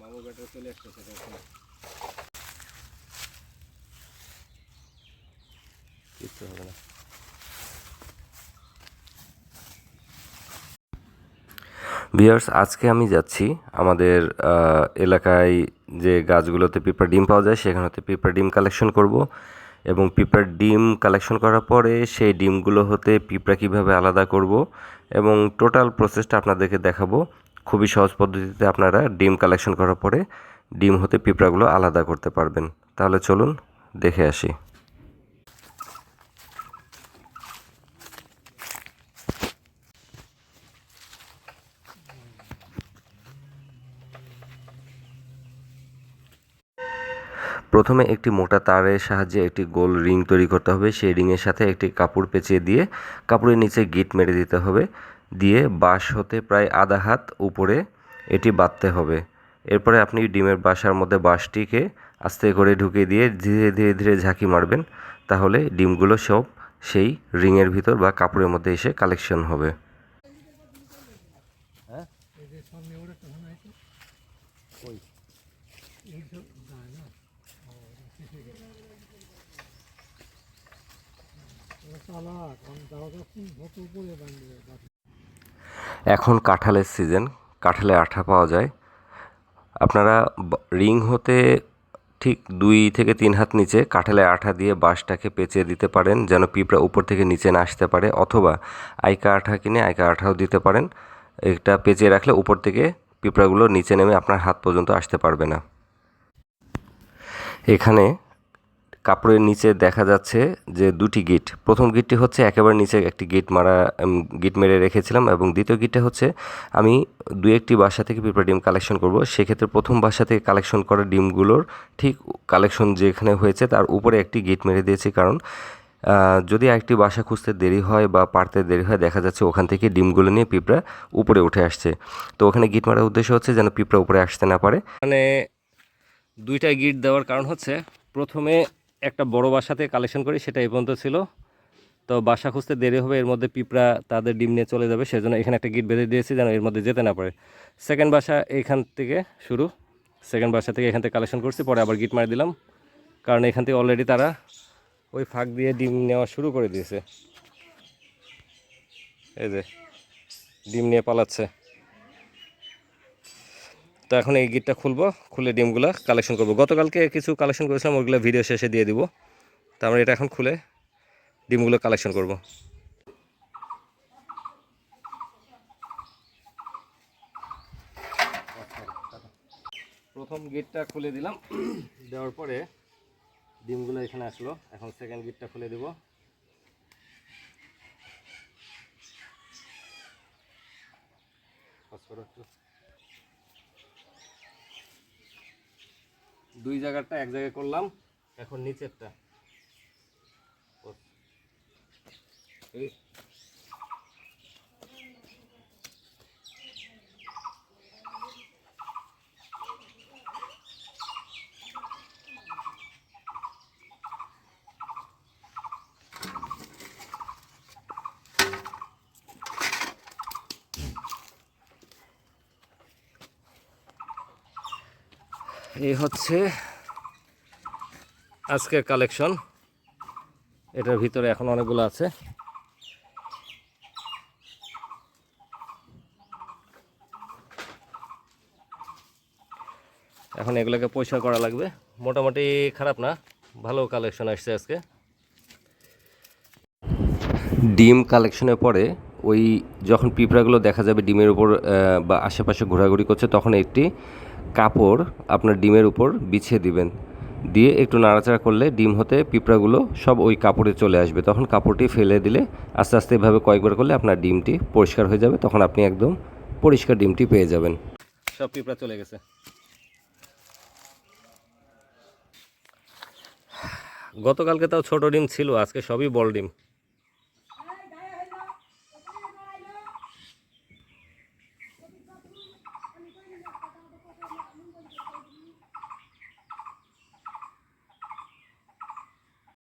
মামু ব্যাটারি চলে আসতেছে দেখুন কিচ্ছু হবে না। ভিউয়ার্স আজকে আমি যাচ্ছি আমাদের এলাকায় যে গাছগুলোতে পিঁপড়া ডিম পাওয়া যায়, সেখান হতে ডিম কালেকশন করব। এবং পিঁপড়ার ডিম কালেকশন করার পরে সেই ডিমগুলো হতে পিঁপড়া কীভাবে আলাদা করব এবং টোটাল প্রসেসটা আপনাদেরকে দেখাবো। খুবই সহজ পদ্ধতিতে আপনারা ডিম কালেকশন করার পরে ডিম হতে পিঁপড়াগুলো আলাদা করতে পারবেন। তাহলে চলুন দেখে আসি। প্রথমে একটি মোটা তারের সাহায্যে একটি গোল রিং তৈরি করতে হবে। সেই রিংয়ের সাথে একটি কাপড় পেঁচিয়ে দিয়ে কাপড়ের নিচে গিট মেরে দিতে হবে। দিয়ে বাঁশ হতে প্রায় আধা হাত উপরে এটি বাঁধতে হবে। এরপরে আপনি ডিমের বাসার মধ্যে বাঁশটিকে আস্তে করে ঢুকে দিয়ে ধীরে ধীরে ধীরে ঝাঁকি মারবেন। তাহলে ডিমগুলো সব সেই রিংয়ের ভিতর বা কাপড়ের মধ্যে এসে কালেকশন হবে। এখন কাঁঠালের সিজন কাঁঠালে আঠা পাওয়া যায়। আপনারা রিং হতে ঠিক দুই থেকে তিন হাত নিচে কাঁঠালে আঠা দিয়ে বাঁশটাকে পেঁচিয়ে দিতে পারেন, যেন পিঁপড়া উপর থেকে নিচে না আসতে পারে, অথবা আইকা আঠা কিনে আইকা আঠাও দিতে পারেন। এটা পেঁচিয়ে রাখলে উপর থেকে পিঁপড়াগুলো নিচে নেমে আপনার হাত পর্যন্ত আসতে পারবে না। এখানে কাপড়ের নিচে দেখা যাচ্ছে যে দুটি গিট। প্রথম গিটটি হচ্ছে একেবারে নিচে একটি গিট মারা গিট মেরে রেখেছিলাম এবং দ্বিতীয় গিটটা হচ্ছে আমি দু একটি বাসা থেকে পিঁপড়া ডিম কালেকশন করব। সেক্ষেত্রে প্রথম বাসা থেকে কালেকশন করা ডিমগুলোর ঠিক কালেকশন যেখানে হয়েছে তার উপরে একটি গিট মেরে দিয়েছি কারণ যদি একটি বাসা খুঁজতে দেরি হয় বা পারতে দেরি হয়, দেখা যাচ্ছে ওখান থেকে ডিমগুলো নিয়ে পিঁপড়া উপরে উঠে আসছে। তো ওখানে গিট মারার উদ্দেশ্য হচ্ছে যেন পিঁপড়া উপরে আসতে না পারে। মানে দুইটা গিট দেওয়ার কারণ হচ্ছে প্রথমে একটা বড় বাসাতে কালেকশন করি, সেটা এই পর্যন্ত ছিল। তো বাসা খুঁজতে দেরি হবে, এর মধ্যে পিঁপড়া তাদের ডিম নিয়ে চলে যাবে, সেজন্য এখানে একটা গিট বেঁধে দিয়েছি যেন এর মধ্যে যেতে না পারে। সেকেন্ড বাসা এইখান থেকে শুরু। সেকেন্ড বাসা থেকে এখান থেকে কালেকশন করছি, পরে আবার গিট মারি দিলাম। কারণ এখান থেকে অলরেডি তারা ওই ফাঁক দিয়ে ডিম নেওয়া শুরু করে দিয়েছে। এই যে, ডিম নিয়ে পালাচ্ছে। তো এখন এই গিটটা খুলবো, খুলে ডিমগুলো কালেকশন করব। গতকালকে কিছু কালেকশন করেছিলাম, ওগুলো ভিডিও শেষে দিয়ে দিব। তো আমরা এটা এখন খুলে ডিমগুলো কালেকশন করব। প্রথম গেটটা খুলে দিলাম। দেওয়ার পরে ডিমগুলো এখানে আসলো। এখন সেকেন্ড গেটটা খুলে দিব। দুই জায়গাটা এক জায়গায় করলাম। এখন নিচেরটা। এই হচ্ছে আজকের কালেকশন। এটার ভিতরে এখন অনেকগুলো আছে। এখন এগুলোকে পরিষ্কার করা লাগবে। মোটামুটি খারাপ না, ভালো কালেকশন আসছে আজকে। ডিম কালেকশনের পরে ওই যখন পিঁপড়াগুলো দেখা যাবে ডিমের উপর বা আশেপাশে ঘোরাঘুরি করছে, তখন একটি কাপড় আপনার ডিমের উপর বিছিয়ে দিবেন। দিয়ে একটু নাড়াচাড়া করলে ডিম হতে পিঁপড়াগুলো সব ওই কাপড়ে চলে আসবে। তখন কাপড়টি ফেলে দিলে আস্তে আস্তে এভাবে কয়েকবার করলে আপনার ডিমটি পরিষ্কার হয়ে যাবে। তখন আপনি একদম পরিষ্কার ডিমটি পেয়ে যাবেন। সব পিঁপড়া চলে গেছে। গতকালকে তাও ছোট ডিম ছিল, আজকে সবই বড় ডিম।